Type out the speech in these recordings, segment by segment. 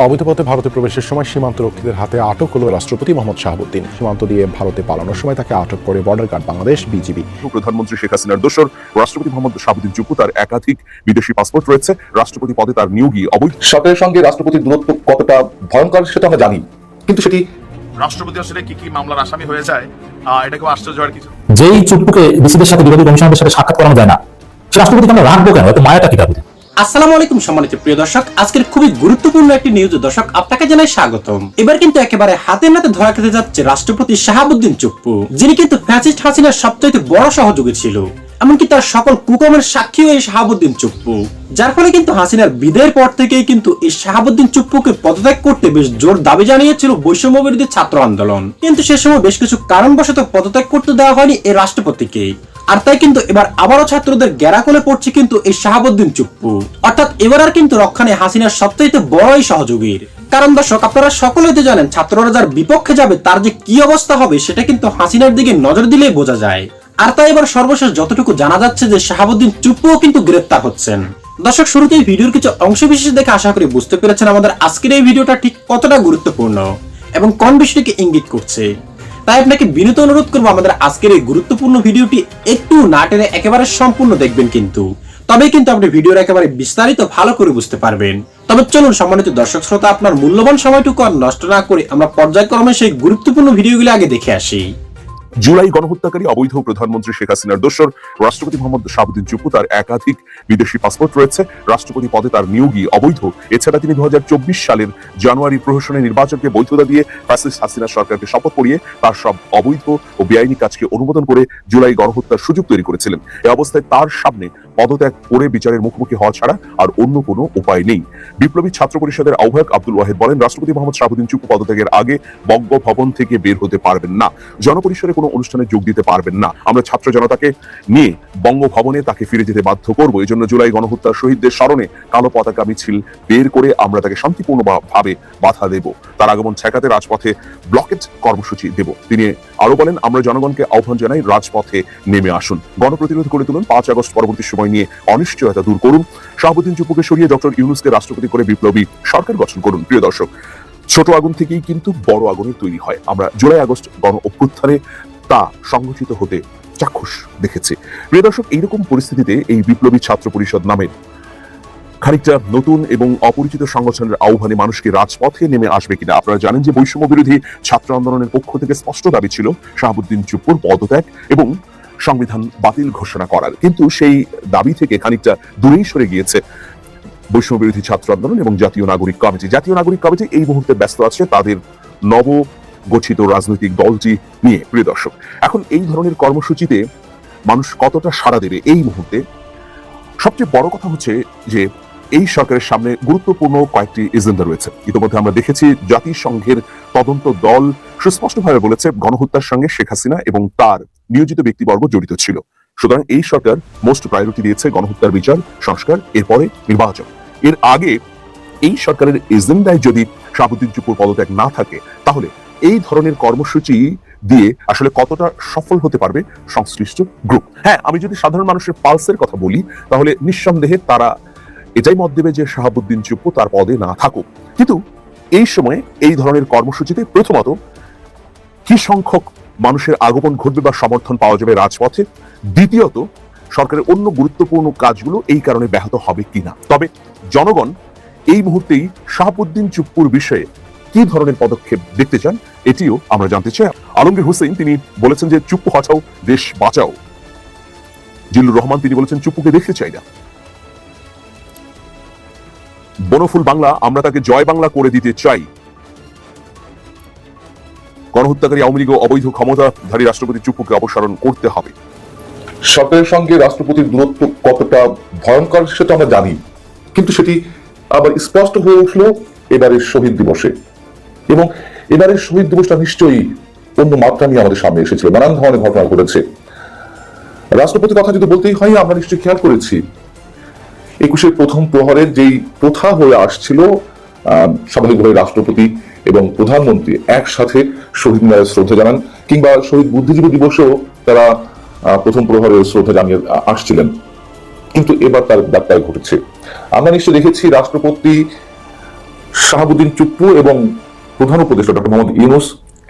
অবৈধ পথে ভারতে প্রবেশের সময় সীমান্ত রক্ষীদের হাতে আটক হলো রাষ্ট্রপতি মোহাম্মদ শাহাবুদ্দিন। সীমান্ত দিয়ে ভারতে পালানোর সময় তাকে আটক করে বর্ডার গার্ড বাংলাদেশ বিজিবি। প্রধানমন্ত্রী শেখ হাসিনার দোসর রাষ্ট্রপতি মোহাম্মদ শাহাবুদ্দিন চুপু তার একাধিক বিদেশি পাসপোর্ট রয়েছে। রাষ্ট্রপতি পদে তার নিয়োগই অবৈধ। সরকারের সঙ্গে রাষ্ট্রপতির দূরত্ব কতটা ভয়ঙ্কর সেটা আমরা জানি কিন্তু সেটি রাষ্ট্রপতি আসলে কি কি মামলার আসামি হয়ে যায় আহ, এটা খুব আশ্চর্য হওয়ার কিছু যেই চুপ্পুকে ডিসিদের সাথে বিরোধী কমিশনের সাথে সাক্ষাৎ করানো যায় না সে রাষ্ট্রপতিকে আমরা রাখব কেন? এত মায়াটা কি আসসালামু আলাইকুম সম্মানিত প্রিয় দর্শক, আজকের খুবই গুরুত্বপূর্ণ একটি নিউজ দর্শক, আপনাকে জানাই স্বাগতম। এবার কিন্তু একেবারে হাতে নাতে ধরা খেতে যাচ্ছে রাষ্ট্রপতি শাহাবুদ্দিন চুপ্পু, যিনি কিন্তু ফ্যাসিস্ট হাসিনার সবচাইতে বড় সহযোগী ছিল, এমনকি তার সকল কুকমের সাক্ষী এই শাহাবুদ্দিন চুপ্পু। যার ফলে কিন্তু হাসিনার বিদায়ের পর থেকেই কিন্তু এই শাহাবুদ্দিন চুপ্পুকে পদত্যাগ করতে বেশ জোর দাবি জানিয়েছিল বৈষম্য বিরোধী ছাত্র আন্দোলন। কিন্তু সে সময় বেশ কিছু কারণবশত পদত্যাগ করতে দেওয়া হয়নি এই রাষ্ট্রপতিকে। আর তাই কিন্তু এবার আবারও ছাত্রদের গ্যারাকলে পড়ছে কিন্তু এই শাহাবুদ্দিন চুপ্পু। অর্থাৎ এবার আর কিন্তু রক্ষণে হাসিনার সবচাইতে বড়ই সহযোগীর। কারণ দর্শক আপনারা সকলেই তো জানেন ছাত্ররা যার বিপক্ষে যাবে তার যে কি অবস্থা হবে সেটা কিন্তু হাসিনার দিকে নজর দিলেই বোঝা যায়। আর তাই এবার সর্বশেষ যতটুকু জানা যাচ্ছে যে শাহাবুদ্দিন চুপ্পুও কিন্তু গ্রেপ্তার হচ্ছেন। দর্শক শুরুতেই ভিডিওর কিছু অংশ বিশেষ দেখে আশা করি বুঝতে পেরেছেন আমাদের আজকের এই ভিডিওটা ঠিক কতটা গুরুত্বপূর্ণ এবং কোন বিষয়টিকে ইঙ্গিত করছে। তাই আপনাকে বিনীত অনুরোধ করব আমাদের আজকের এই গুরুত্বপূর্ণ ভিডিওটি একটু না টেনে একেবারে সম্পূর্ণ দেখবেন কিন্তু। তবে কিন্তু আপনি ভিডিওর একেবারে বিস্তারিত ভালো করে বুঝতে পারবেন। তবে চলুন, সম্মানিত দর্শক শ্রোতা, আপনার মূল্যবান সময়টুকু আর নষ্ট না করে আমরা পর্যায়ক্রমে সেই গুরুত্বপূর্ণ ভিডিওগুলি আগে দেখে আসি। জুলাই গণহত্যাকারী অবৈধ প্রধানমন্ত্রী শেখ হাসিনার দোসর, রাষ্ট্রপতি মোহাম্মদ শাহাবুদ্দিন চুপু তার একাধিক বিদেশি পাসপোর্ট রয়েছে। রাষ্ট্রপতি পদে তার নিয়োগই অবৈধ। এছাড়া তিনি দু সালের জানুয়ারি প্রহসনের নির্বাচনকে বৈধতা দিয়ে ফ্যাসিস্ট হাসিনা সরকারকে শপথ পড়িয়ে তার সব অবৈধ ও বেআইনি কাজকে অনুমোদন করে জুলাই গণহত্যার সুযোগ তৈরি করেছিলেন। এ অবস্থায় তার সামনে পদত্যাগ করে বিচারের মুখোমুখি হওয়া ছাড়া আর অন্য কোনো উপায় নেই। বিপ্লবী ছাত্র পরিষদের আহ্বায়ক আব্দুল ওয়াহেদ বলেন, রাষ্ট্রপতি মোহাম্মদ শাহাবুদ্দিন চুপু পদত্যাগের আগে বঙ্গভবন থেকে বের হতে পারবেন না। জনপরিসরে কোনো অনুষ্ঠানে যোগ দিতে পারবেন না। আমরা ছাত্র জনতাকে নিয়ে বঙ্গভবনে তাকে ফিরে যেতে বাধ্য করব। এই জন্য জুলাই গণহত্যার শহীদদের স্মরণে কালো পতাকা, মিছিল বের করে আমরা তাকে শান্তিপূর্ণ ভাবে বাধা দেব। তার আগমন ঠেকাতে রাজপথে ব্লকেট কর্মসূচি দেব। তিনি আরও বলেন, আমরা জনগণকে আহ্বান জানাই, রাজপথে নেমে আসুন। গণপ্রতিরোধ করে তুলুন। পাঁচ আগস্ট পরবর্তী সময় নিয়ে অনিশ্চয়তা দূর করুন। শাহাবুদ্দিন চুপুকে সরিয়ে ডক্টর ইউনুসকে রাষ্ট্রপতি করে বিপ্লবী সরকার গঠন করুন। প্রিয় দর্শক ছোট আগুন থেকেই কিন্তু বড় আগুনের তৈরি হয়। আমরা জুলাই আগস্ট গণ অভ্যুত্থানে তা সংগঠিত হতে চাক্ষুষ দেখেছি। প্রিয় দর্শক, এইরকম পরিস্থিতিতে এই বিপ্লবী ছাত্র পরিষদ নামের খানিকটা নতুন এবং অপরিচিত সংগঠনের আহ্বানে মানুষকে রাজপথে নেমে আসবে কিনা? আপনারা জানেন যে বৈষম্য বিরোধী ছাত্র আন্দোলনের পক্ষ থেকে স্পষ্ট দাবি ছিল শাহাবুদ্দিন চুপ্পুর পদত্যাগ এবং সংবিধান বাতিল ঘোষণা করার। কিন্তু সেই দাবি থেকে খানিকটা দূরেই সরে গিয়েছে বৈষম্য বিরোধী ছাত্র আন্দোলন এবং জাতীয় নাগরিক কমিটি। জাতীয় নাগরিক কমিটি এই মুহূর্তে ব্যস্ত আছে, তাদের নব গঠিত রাজনৈতিক দলটি নিয়ে। প্রিয় দর্শক, এখন এই ধরনের কর্মসূচিতে মানুষ কতটা সাড়া দেবে এই মুহূর্তে? সবচেয়ে বড় কথা হচ্ছে যে, এই সরকারের সামনে গুরুত্বপূর্ণ কয়েকটি এজেন্ডা রয়েছে। ইতিমধ্যে আমরা দেখেছি জাতিসংঘের তদন্ত দল সুস্পষ্টভাবে বলেছে, গণহত্যার সঙ্গে শেখ হাসিনা এবং তার নিয়োজিত ব্যক্তিবর্গ জড়িত ছিল। সুতরাং এই সরকার মোস্ট প্রায়োরিটি দিয়েছে গণহত্যার বিচার, সংস্কার, এরপরে নির্বাচন। এর আগে এই সরকারের এজেন্ডায় যদি শাহাবুদ্দিন চুপুর পদত্যাগ না থাকে, তাহলে এই ধরনের কর্মসূচি দিয়ে আসলে কতটা সফল হতে পারবে সংশ্লিষ্ট গ্রুপ হ্যাঁ আমি যদি সাধারণ মানুষের পালসের কথা বলি, তাহলে নিঃসন্দেহে তারা এটাই মত দেবে যে শাহাবুদ্দিন চুপ্পু তার পদে না থাকুক। কিন্তু এই সময়ে এই ধরনের কর্মসূচিতে প্রথমত কি সংখ্যক মানুষের আগমন ঘটবে বা সমর্থন পাওয়া যাবে রাজপথে? দ্বিতীয়ত সরকারের অন্য গুরুত্বপূর্ণ কাজগুলো এই কারণে ব্যাহত হবে কিনা। তবে জনগণ এই মুহূর্তেই শাহাবুদ্দিন চুপ্পুর বিষয়ে কি ধরনের পদক্ষেপ দেখতে চান, এটিও আমরা জানতে চাই। আলমগীর হোসেন, তিনি বলেছেন যে চুপ্পু হটাও, দেশ বাঁচাও। জিল্লুর রহমান, তিনি বলেছেন চুপ্পুকে দেখতে চাই না। বনফুল বাংলা, আমরা তাকে জয় বাংলা করে দিতে চাই। গণহত্যাকারী আওয়ামী লীগ অবৈধ ক্ষমতাধারী রাষ্ট্রপতি চুপ্পুকে অপসারণ করতে হবে। সরকারের সঙ্গে রাষ্ট্রপতির দূরত্ব কতটা ভয়ঙ্কর সেটা আমরা জানি। কিন্তু সেটি আবার স্পষ্ট হয়ে উঠল এবারের শহীদ দিবসে। এবং এবারের শহীদ দিবসটা নিশ্চয়ই অন্য মাত্রা নিয়ে আমাদের সামনে এসেছিল। নানান ধরনের ঘটনা ঘটেছে। রাষ্ট্রপতির কথা যদি বলতেই হয়, আমরা নিশ্চয়ই খেয়াল করেছি। একুশের প্রথম প্রহরের যেই প্রথা হয়ে আসছিল স্বাভাবিকভাবে রাষ্ট্রপতি এবং প্রধানমন্ত্রী একসাথে শহীদ মিনারে শ্রদ্ধা জানান, কিংবা শহীদ বুদ্ধিজীবী দিবসেও তারা প্রথম প্রহরে শ্রদ্ধা জানিয়ে আসছিলেন। কিন্তু এবার তার ব্যাপার ঘটেছে। আমরা নিশ্চয় দেখেছি রাষ্ট্রপতি শাহাবুদ্দিন চুপ্পু এবং প্রধান উপদেষ্টা ডক্টর মোহাম্মদ ইউনুস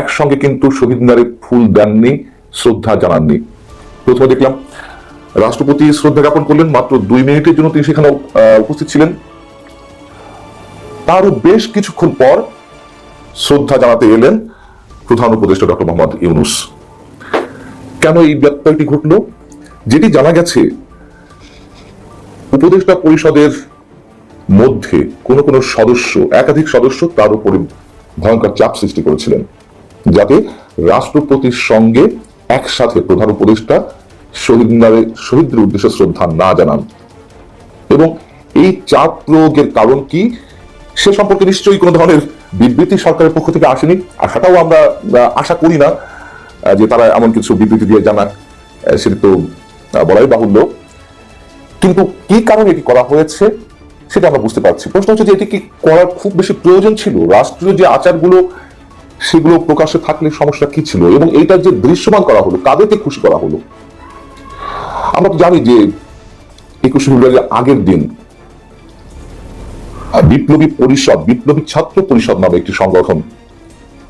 একসঙ্গে কিন্তু শহীদ মিনারে ফুল দেননি, শ্রদ্ধা জানাননি। প্রথমে দেখলাম, রাষ্ট্রপতি শ্রদ্ধা জ্ঞাপন করলেন, মাত্র দুই মিনিটের জন্য তিনি সেখানে উপস্থিত ছিলেন। তারও বেশ কিছুক্ষণ পর শ্রদ্ধা জানাতে এলেন প্রধান উপদেষ্টা ডক্টর মোহাম্মদ ইউনুস। কেন এই ব্যত্যয়টি ঘটল, যেটি জানা গেছে উপদেষ্টা পরিষদের মধ্যে কোন কোন সদস্য, একাধিক সদস্য তার উপরে ভয়ঙ্কর চাপ সৃষ্টি করেছিলেন, যাতে রাষ্ট্রপতির সঙ্গে একসাথে প্রধান উপদেষ্টা শহীদ মিনারে, শহীদদের উদ্দেশ্যে শ্রদ্ধা না জানান। এবং এই চাপ প্রয়োগের কারণ কি, সে সম্পর্কে নিশ্চয়ই কোনো ধরনের বিবৃতি সরকারের পক্ষ থেকে আসেনি। আশাটাও আমরা আশা করি না যে তারা এমন কিছু বিবৃতি দিয়ে জানাক। সেটা তো বলাই বাহুল্য। কিন্তু কি কারণে এটি করা হয়েছে, সেটা আমরা বুঝতে পারছি। প্রশ্ন হচ্ছে যে এটি কি করার খুব বেশি প্রয়োজন ছিল? রাষ্ট্রীয় যে আচারগুলো, সেগুলো প্রকাশ্যে থাকলে সমস্যা কি ছিল? এবং এইটা যে দৃশ্যমান করা হলো, কাদেরকে খুশি করা হলো? আমরা তো জানি যে একুশে ফেব্রুয়ারির আগের দিন বিপ্লবী পরিষদ, বিপ্লবী ছাত্র পরিষদ নামে একটি সংগঠন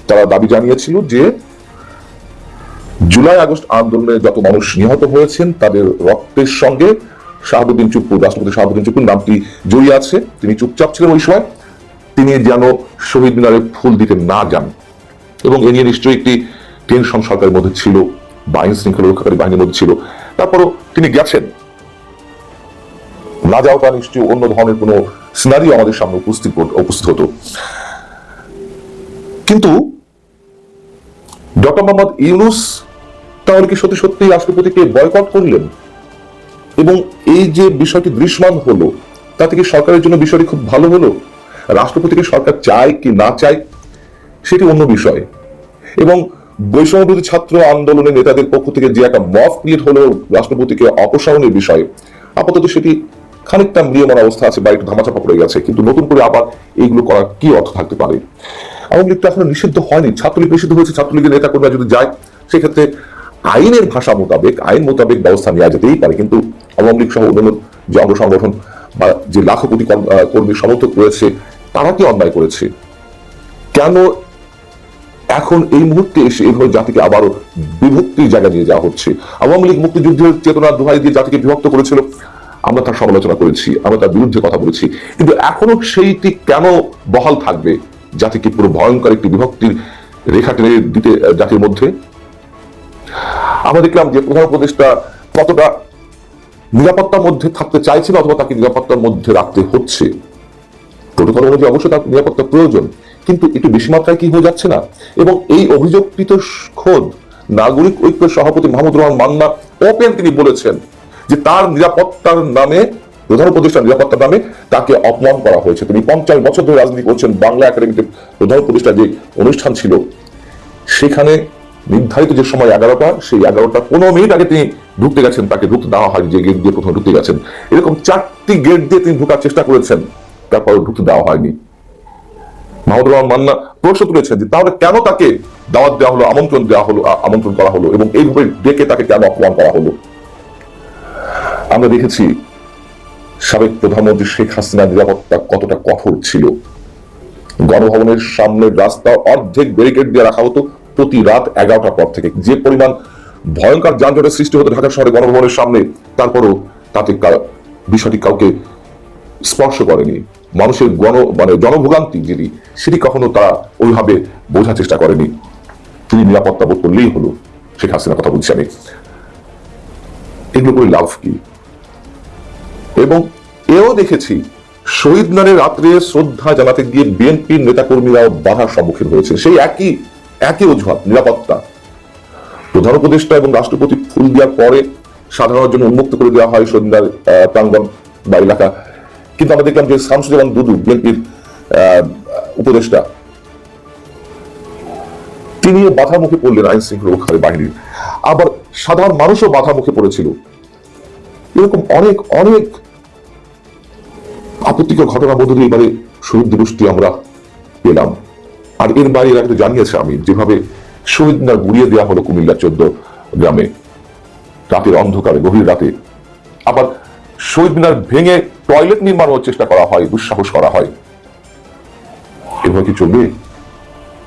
তারা দাবি জানিয়েছিল যে জুলাই, আগস্ট আন্দোলনে যত মানুষ নিহত হয়েছেন, তাদের রক্তের সঙ্গে শাহাবুদ্দিন চুপ্পু, রাষ্ট্রপতি শাহাবুদ্দিন চুপ্পুর নামটি জড়িয়ে আছে। তিনি চুপচাপ ছিলেন ওই সময়। তিনি যেন শহীদ মিনারে ফুল দিতে না যান। এবং এ নিয়ে নিশ্চয়ই একটি টেনশন সরকারের মধ্যে ছিল বা আইন শৃঙ্খলা রক্ষাকারী বাহিনীর মধ্যে ছিল। তারপরও তিনি গেছেন। না যাওয়াটা নিশ্চয়ই অন্য ধরনের কোনো সিনারিও আমাদের সামনে উপস্থিত উপস্থিত হতো। কিন্তু ডক্টর মোহাম্মদ ইউনুস তাহলে কি সত্যি সত্যি রাষ্ট্রপতিকে বয়কট করলেন? এবং এই যে বিষয়টি দৃশ্যমান হলো তা থেকে সরকারের জন্য বিষয়টি খুব ভালো হলো? রাষ্ট্রপতিকে সরকার চায় কি না চায়, সেটি অন্য বিষয়। এবং বৈষম্যবিরোধী ছাত্র আন্দোলনের নেতাদের পক্ষ থেকে যে একটা মফ ক্রিয়েট হলো রাষ্ট্রপতিকে অপসারণের বিষয়ে, আপাতত সেটি খানিকটা ম্রিয়মান অবস্থা আছে বা একটু ধামাচাপা পড়ে গেছে, কিন্তু নতুন করে আবার এইগুলো করার কি অর্থ থাকতে পারে? আওয়ামী লীগ তো এখনও নিষিদ্ধ হয়নি, ছাত্রলীগ নিষিদ্ধ হয়েছে, ছাত্রলীগের নেতা কর্মীরা যদি যায়, সেক্ষেত্রে আইনের ভাষা মোতাবেক, আইন মোতাবেক ব্যবস্থা নেওয়া যেতেই পারে। কিন্তু আওয়ামী লীগ সহ অন্যান্য যে অঙ্গ সংগঠন বা যে লাখো কোটি কর্মী সমর্থক রয়েছে, তারা কি অন্যায় করেছে? কেন এখন এই মুহূর্তে এসে এইভাবে জাতিকে আবারও বিভক্তির জায়গা নিয়ে যাওয়া হচ্ছে? আওয়ামী লীগ মুক্তিযুদ্ধের চেতনার দোহাই দিয়ে জাতিকে বিভক্ত করেছিল। আমরা তার সমালোচনা করেছি, আমরা তার বিরুদ্ধে কথা বলেছি। কিন্তু এখনও সেইটি কেন বহাল থাকবে? জাতিকে পুরো ভয়ঙ্কর একটি বিভক্তির রেখা টেনে দিতে জাতির মধ্যে? আমরা দেখলাম যে প্রধান উপদেষ্টা কতটা নিরাপত্তার মধ্যে থাকতে চাইছেন অথবা তাকে নিরাপত্তার মধ্যে রাখতে হচ্ছে। প্রোটোকল অনুযায়ী অবশ্যই তার নিরাপত্তা প্রয়োজন, কিন্তু একটু বেশি মাত্রায় কি হয়ে যাচ্ছে না? এবং এই অভিযোগকৃত খোদ নাগরিক ঐক্য সভাপতি মাহমুদ রহমান মান্না ওপেন তিনি বলেছেন যে তার নিরাপত্তার নামে, প্রধান উপদেষ্টার নিরাপত্তার নামে তাকে অপমান করা হয়েছে। তিনি পঞ্চাশ বছর ধরে রাজনীতি করছেন, বাংলা একাডেমিতে প্রধান উপদেষ্টা যে অনুষ্ঠান ছিল, সেখানে নির্ধারিত যে সময় এগারোটা, সেই এগারোটা পনেরো মিনিট আগে তিনি ঢুকতে গেছেন, তাকে ঢুকতে দেওয়া হয় যে গেট দিয়ে প্রথমে ঢুকতে গেছেন। এরকম চারটি গেট দিয়ে তিনি ঢোকার চেষ্টা করেছেন তারপর ঢুকতে দেওয়া হয়নি। মাহমুদ রহমান মান্না প্রশ্ন তুলেছেন যে, তাহলে কেন তাকে দাওয়াত দেওয়া হলো, আমন্ত্রণ দেওয়া হলো আমন্ত্রণ করা হলো এবং এইভাবে ডেকে তাকে কেন অপমান করা হলো? আমরা দেখেছি সাবেক প্রধানমন্ত্রী শেখ হাসিনার নিরাপত্তা কতটা কঠোর ছিল। গণভবনের সামনের রাস্তা অর্ধেক ব্যারিকেড দিয়ে রাখা হতো প্রতি রাত এগারোটার পর থেকে। যে পরিমাণ ভয়ঙ্কর যানজটের সৃষ্টি হতো ঢাকা শহরে গণভবনের সামনে, তারপরও তাতে বিষয়টি কাউকে স্পর্শ করেনি। মানুষের গণ মানে জনভোগান্তি যেটি সেটি কখনো তারা ওইভাবে বোঝার চেষ্টা করেনি। তিনি নিরাপত্তা বোধ করলেই হলো, শেখ হাসিনার কথা বলছি আমি। এগুলো করে লাভ কি? এবং এও দেখেছি, শহীদ মিনারে রাত্রে শ্রদ্ধা জানাতে গিয়ে বিএনপির নেতাকর্মীরাও বাধার সম্মুখীন হয়েছে। সেই একই একই অজুহাত নিরাপত্তা। প্রধান উপদেষ্টা এবং রাষ্ট্রপতি ফুল দেওয়ার পরে সাধারণের জন্য উন্মুক্ত করে দেওয়া হয় আহ, প্রাঙ্গণ বা এলাকা। কিন্তু আমরা দেখলাম যে শামসুজ্জামান দুদু বিএনপির উপদেষ্টা তিনিও বাধার মুখে পড়লেন আইন শৃঙ্খলা রক্ষাকারী বাহিনীর। আবার সাধারণ মানুষও বাধার মুখে পড়েছিল। এরকম অনেক অনেক আপত্তিকর ঘটনা মধ্য দিয়ে এবারে শহীদ দিবসটি আমরা পেলাম। আর এর বাইরে আগে তো জানিয়েছে আমি, যেভাবে শহীদ মিনার গুড়িয়ে দেওয়া হলো কুমিল্লা চোদ্দ গ্রামে। রাতের অন্ধকারে, গভীর রাতে। আবার শহীদ মিনার ভেঙে টয়লেট নির্মাণের চেষ্টা করা হয়, দুঃসাহস করা হয়। এভাবে কি চলবে?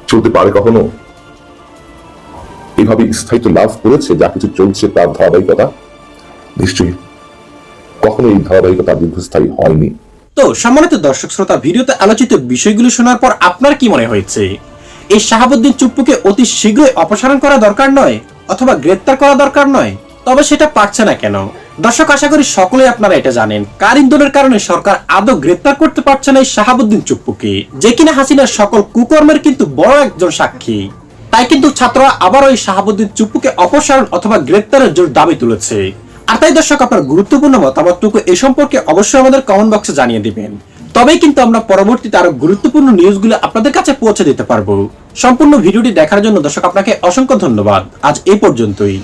চলতে পারে কখনো? এভাবে স্থায়িত্ব লাভ করেছে, যা কিছু চলছে তার ধারাবাহিকতা? নিশ্চয়ই। কখনো এই ধারাবাহিকতা দীর্ঘস্থায়ী হয়নি। তো সম্মানিত দর্শক শ্রোতা, ভিডিওতে আলোচিত বিষয়গুলো শোনার পর আপনার কি মনে হয়েছে? এই শাহাবুদ্দিন চুপ্পুকে অতি শীঘ্রই অপসারণ করা দরকার নয় অথবা গ্রেপ্তার করা দরকার নয়? তবে সেটা পারছে না কেন? দর্শক, আশা করি সকলেই আপনারা এটা জানেন। কার ইন্ধনের কারণে সরকার আদৌ গ্রেপ্তার করতে পারছে না এই শাহাবুদ্দিন চুপ্পুকে? যে কিনা হাসিনার সকল কুকর্মের কিন্তু বড় একজন সাক্ষী। তাই কিন্তু ছাত্ররা আবারও এই শাহাবুদ্দিন চুপ্পুকে অপসারণ অথবা গ্রেপ্তারের জোর দাবি তুলেছে। আর তাই দর্শক আপনার গুরুত্বপূর্ণ মতামতটুকু এ সম্পর্কে অবশ্যই আমাদের কমেন্ট বক্সে জানিয়ে দিবেন। তবে কিন্তু আমরা পরবর্তীতে আরও গুরুত্বপূর্ণ নিউজগুলো আপনাদের কাছে পৌঁছে দিতে পারব। সম্পূর্ণ ভিডিওটি দেখার জন্য দর্শক আপনাকে অসংখ্য ধন্যবাদ। আজ এই পর্যন্তই।